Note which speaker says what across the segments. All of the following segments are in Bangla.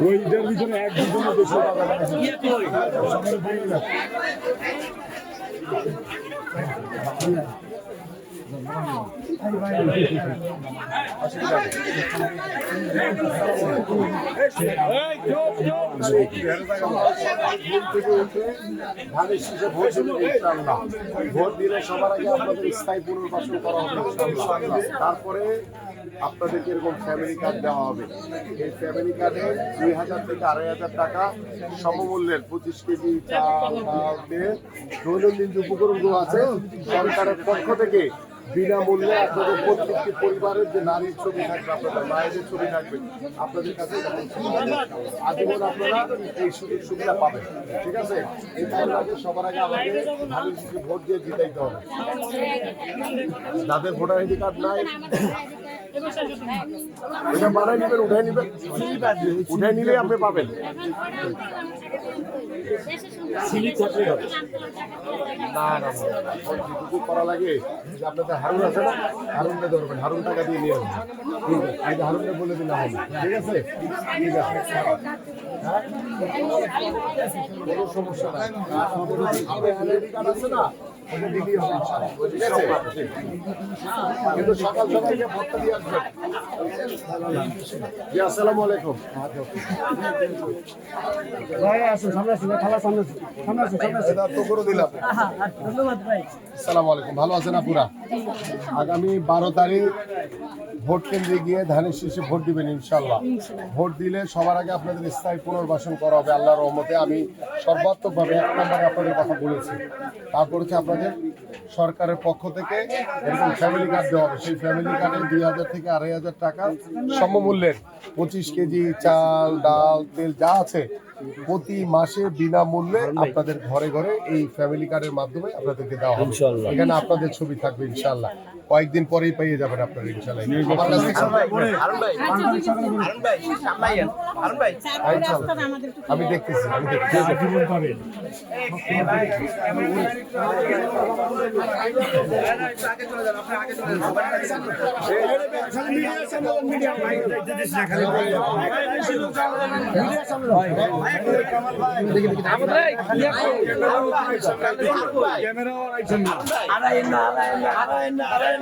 Speaker 1: ওইটার ভিতরে এক
Speaker 2: শীষে ভোট দিলে সবার আগে আপনাদের স্থায়ী পুনর্বাসন করা হবে তারপরে আপনাদেরকে এরকম ফ্যামিলি কার্ড দেওয়া হবে। এই ফ্যামিলি কার্ডে দুই হাজার থেকে আড়াই হাজার টাকা সমমূল্যের পঁচিশ কেজি চাল ডাল তেল দৈনন্দিন যে উপকরণগুলো আছে, সরকারের পক্ষ থেকে বিনামূল্যে আপনাদের প্রত্যেকটি পরিবারের যে নারীর ছবি থাকবে, আপনাদের মায়েদের ছবি থাকবে, আপনাদের কাছে আজীবন আপনারা এই সুযোগ সুবিধা পাবেন। ঠিক আছে? এই কারণে আগে সবার আগে আমাদের ভোট দিয়ে জিতাইতে হবে। যাদের ভোটার আইডি কার্ড নাই এটা বানাই নেবেন উঠাই নেবেন। নিলে আপনি পাবেন। না না না, না, ভোট যেটুকু করা লাগে আপনাদের হারুন আছে না হারুনটা ধরবেন হারুন টাকা দিয়ে নিয়ে আসবেন হারুনটা বলে দিলে হবে। ঠিক আছে? ঠিক আছে কোনো আছে না করে দিলাম আলাইকুম ভালো আছেন আপুরা? আগামী বারো তারিখ ভোট কেন্দ্রে গিয়ে ধানের শীষে ভোট দিবেন ইনশাল্লাহ ভোট দিলে সবার আগে আপনাদের স্থায়ী পুনর্বাসন করা হবে আল্লাহর রহমতে। আমি সর্বাত্মকভাবে এক নম্বরে আপনাদের কথা বলেছি। তারপর হচ্ছে আপনাদের সরকারের পক্ষ থেকে এরকম ফ্যামিলি কার্ড দেওয়া হবে। সেই ফ্যামিলি কার্ডে দুই হাজার থেকে আড়াই হাজার টাকা সমমূল্যের পঁচিশ কেজি চাল ডাল তেল যা আছে প্রতি মাসে বিনামূল্যে আপনাদের ঘরে ঘরে এই ফ্যামিলি কার্ডের মাধ্যমে আপনাদেরকে দেওয়া হবে। এখানে আপনাদের ছবি থাকবে ইনশাল্লাহ কয়েকদিন পরেই পেয়ে যাবেন আপনারা হ্যাঁ, ইনশাল্লাহ। আমি দেখতেছি আমি দেখতেছি
Speaker 1: পাবেন আর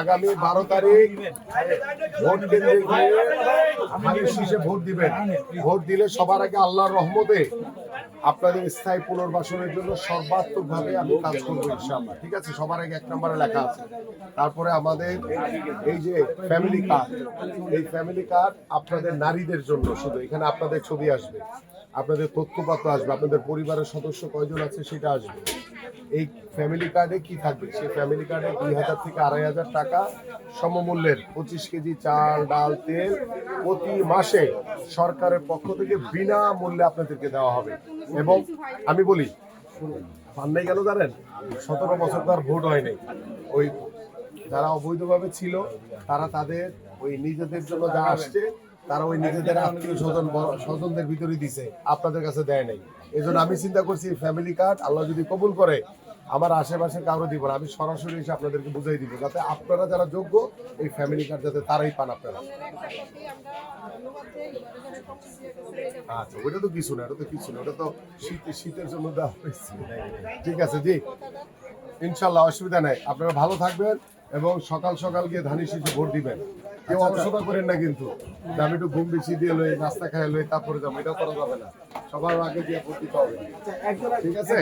Speaker 2: আগামী বারো তারিখ ভোট দিবেন। ভোট দিলে সবার আগে আল্লাহর রহমতে আপনাদের স্থায়ী পুনর্বাসনের জন্য সর্বাত্মকভাবে আমি কাজ করব ইনশাআল্লাহ। ঠিক আছে? সবার আগে এক নম্বরে লেখা আছে। তারপরে আমাদের এই যে ফ্যামিলি কার্ড এই ফ্যামিলি কার্ড আপনাদের নারীদের জন্য শুধু। এখানে আপনাদের ছবি আসবে। আপনাদের তথ্যপত্র আসবে, আপনাদের পরিবারের সদস্য কয়জন আছে সেটা আসবে। এই ফ্যামিলি কার্ডে কি থাকবে? সেই ফ্যামিলি কার্ডে দুই হাজার থেকে আড়াই হাজার টাকা সমমূল্যের পঁচিশ কেজি চাল, ডাল, তেল প্রতি মাসে সরকারের পক্ষ থেকে বিনা মূল্যে আপনাদেরকে দেওয়া হবে। এবং আমি বলি পান নাই কেন জানেন? সতেরো বছর তার ভোট হয়নি। ওই যারা অবৈধভাবে ছিল, তারা তাদের ওই নিজেদের জন্য যা আসছে তারা ওই নিজেদের আত্মীয় স্বজন স্বজনদের ভিতরে দিছে, আপনাদের কাছে দেয় নাই। এই আমি চিন্তা করছি ফ্যামিলি কার্ড আল্লাহ যদি কবুল করে, আমার আশেপাশে কারও দিব না, আমি সরাসরি এসে আপনাদেরকে বুঝাই দিব, যাতে আপনারা যারা যোগ্য, এই ফ্যামিলি কার্ড যাতে তারাই পান আপনারা। আচ্ছা ওটা তো কিছু না ওটা তো কিছু না ওটা তো শীত শীতের জন্য দেওয়া হয়েছে। ঠিক আছে, জি। ইনশাল্লাহ অসুবিধা নাই। আপনারা ভালো থাকবেন এবং সকাল সকাল গিয়ে ধানের শীষে ভোট দিবেন। কেউ অলসতা করেন না কিন্তু। আমি একটু ঘুম বেশি দিয়ে লই, নাস্তা খাই লই, তারপরে যাব। এটা করা যাবে না। সবার আগে দিয়ে ভোট দিতে হবে ঠিক আছে?